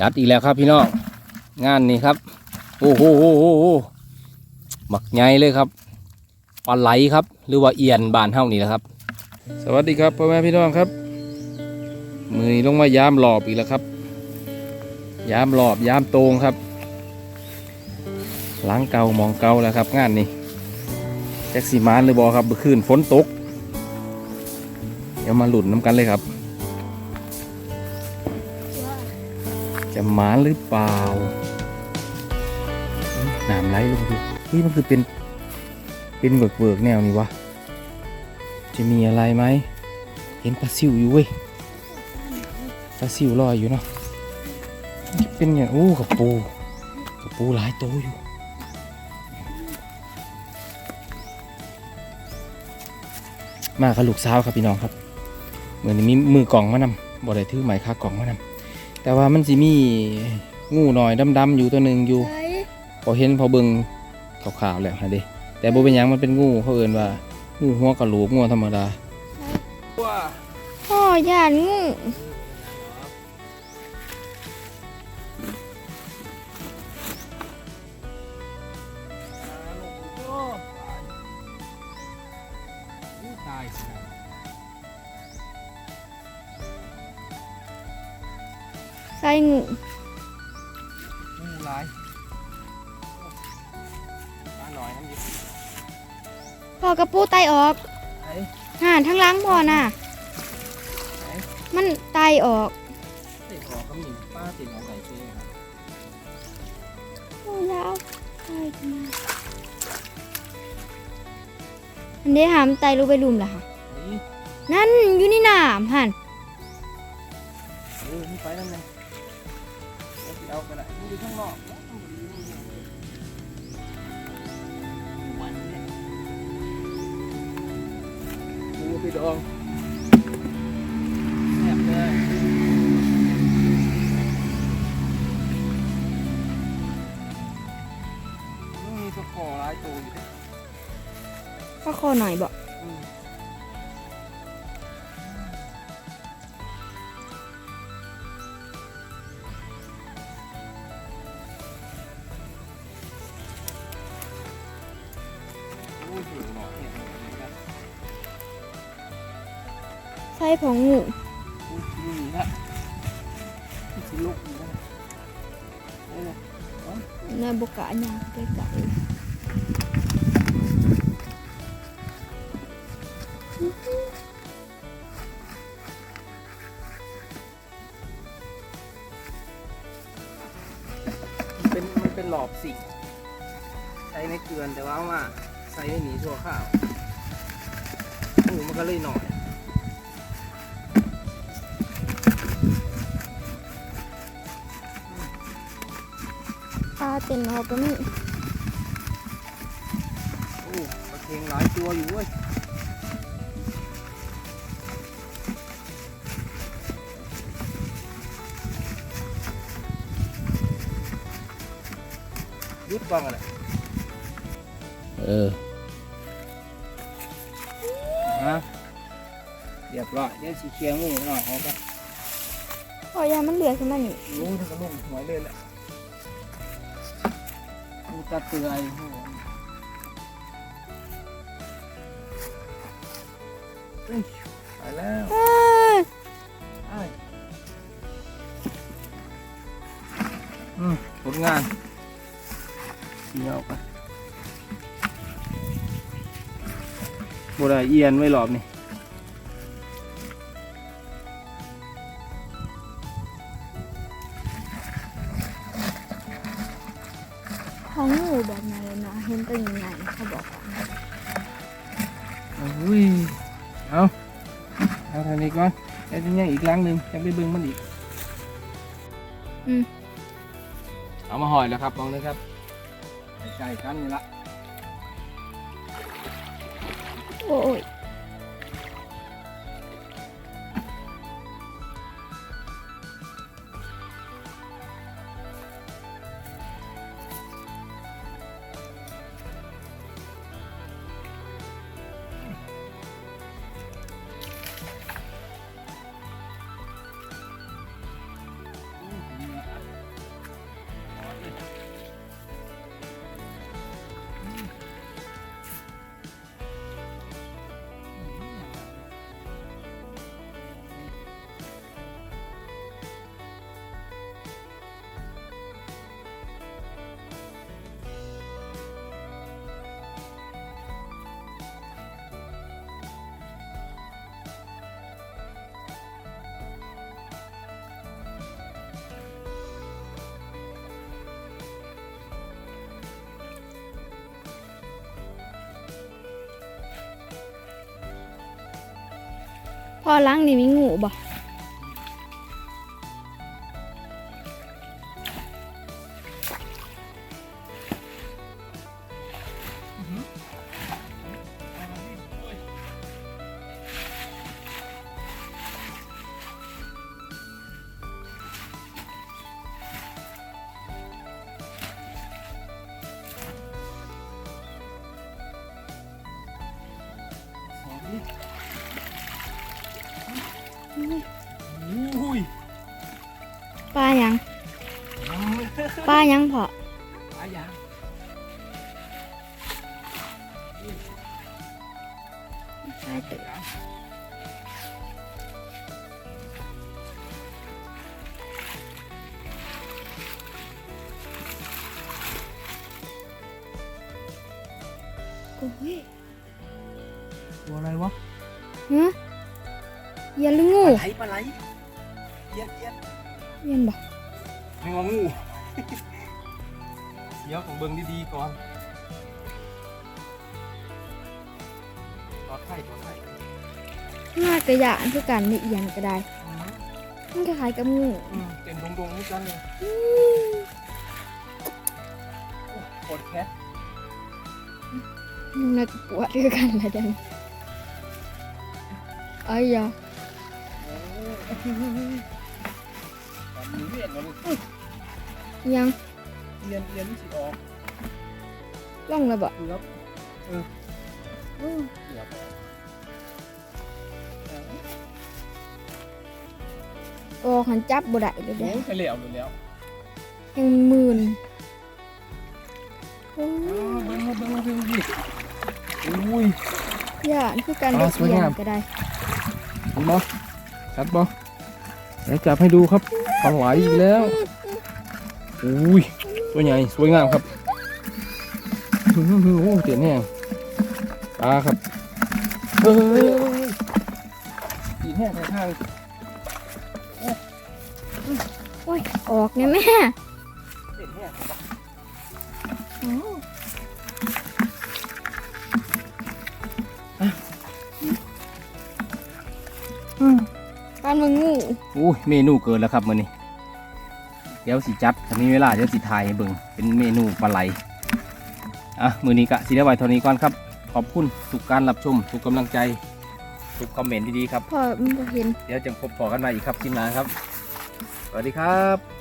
จัดอีกแล้วครับพี่น้องงานนี้ครับ โอ้โหโอ้โหหมักใหญ่เลยครับปลาไหลครับ หรือว่าเอียนบานเท่านี้แหละครับ สวัสดีครับพ่อแม่พี่น้องครับ มือลงมายามหลอบอีกแล้วครับ ยามหลอบยามโตงครับล้างเกามองเกาแล้วครับ งานนี้แจ็คสีมานหรือบอครับเมื่อคืนฝนตก เดี๋ยวมาหลุดน้ำกันเลยครับ จะหมาหรือเปล่าอื้อน้ำไหลลงดูเฮ้ยมันคือเป็นเป็นเบิกเบิกแนวนี้วะ จะมีอะไรไหม เห็นปลาซิวอยู่เว้ย ปลาซิวลอยอยู่เนาะมันเป็นไงโอ้กับปูกับปูหลายโตวอยู่มากับลูกสาวครับพี่น้องครับเหมือนมีมือกล่องมานำบ่ได้ถือไม้ค่ากล่องมานำ แต่ว่ามันสิมีงูหน่อยดำๆอยู่ตัวหนึ่งอยู่ใช่พอเห็นพอเบิ่งขาวๆแล้วฮะเด้แต่บ่เป็นหยังมันเป็นงูเขาเอิ้นว่างูหัวกะโหลกงูธรรมดาว้าพ่อหยาดงูตาย สิใส่งูงูหลายปลาหน่อยน้ำยิบพ่อกระปูไตออกไหนห่านทั้งหล้างพ่อน่ะ ไหนมันไตออกติดคอก็มีป้าติดของไหนเจ๊ครับโอ้ยาวไตมาอันนี้หามไตลงไปลุมล่ะค่ะ เฮ้ยนั่นอยู่นี่น้ำหันเออนี่ไปนั่นไงเอาสิ เอากระดาษมันอยู่ข้างนอกงูพี่ดองแซ่บเลยมันมีตะขอหลายตัวอยู่ดิก็คอหน่อยบอก ใส่ผงงูนี่นะสิลุกอยู่นะโอ้ยเนื้อบกะอันยังไกลๆมันเป็นมันเป็นหลอบสิ ใช้ในเกลือนแต่ว่าเอามาใส่ในหนีชั่วข้าวโอ้มันก็เลยหน่อย ปลาเต็มออกก็มีโอ้ปลาเค็งหลายตัวอยู่เว้ยยุดบ้างอะไรเออฮะเรียบร้อยเดี๋ยวสีเคียงงูหน่อยเอาไป พอยามันเหลือขึ้นมานี่ รู้ถึงกระนุ่มหัวเลยแหละกู ตัดเตือยโอ้โหเฮ้ยไปแล้วเอ้ยไปอืมผลงานเกี่ยวไปบได้เอียนไว้หลอบนี่ ของงูแบบนั้นเลยเนาะเห็นตัวใหญ่ๆเขาบอกว่าอุ้ยเอาเอาทางนี้ก่อนแล้วจะยังอีกครั้งหนึ่งยังไปเบิ่งมันอีก อืมเอามาห่อยแล้วครับมองเลยครับใกล้ๆกันนี่ละโอ้ย พ่อล้างนี่มีงูบ่ อุ้ยปลาหยังปลาหยังพ่อปลายางปลาเต๋อโอ้ยตัวอะไรวะฮะ เยันหรืองูปลาไหลปลาไหลเยียนเยียนเยันบ่ไม่งองูเดี๋ยวผมเบิ่งดีๆก่อนปลอดภัยปลอดภัยน่ากระยานคือกันนี่เอียนก็ได้มันคล้ายๆกับงูอืมเต็มดงๆนี่กันเลยปวดแคสมันน่าจะปวดคือกันละจังอ้ายยา ตอเวียนเลยยังเอียนเอียนนี่สิออกล่องแล้วบ่เกือบเออเกือบออกหันจับบ่ได้เลยโอ้เด้ยไปแล้วเลยแล้วยังหมื่นโอ้อ้าวยเบิ่งมาเบิ่งมาเบิ่งมาดิอุ้ย ย่านคือกันอ่าเด็กสวยเอียงาม นก็ได้เห็นบ่ ชัดบ่เดี๋ยวจับให้ดูครับปลาไหลอีกแล้วอุ้ยตัวใหญ่สวยงามครับอื้อหือโอ้เตียนแห้งปลาครับเฮ้ยตีนแห้งไปทางโอ้ยออกเนี่ยแม่ตีนแห้งโอ้ การมึงงูอุ้ยเมนูเกินแล้วครับมื้อนี้เดี๋ยวสิจัดถ้ามีเวลาเดี๋ยวสิถ่ายให้เบิ่งเป็นเมนูปลาไหลอะมื้อนี้ก็สิได้ไว้เท่านี้ก่อนครับ ขอบคุณทุกการรับชมทุกกำลังใจทุกคอมเมนต์ดีๆครับ พอมันบ่เห็น เดี๋ยวจะพบพอกันใหม่อีกครับทีมงานครับ สวัสดีครับ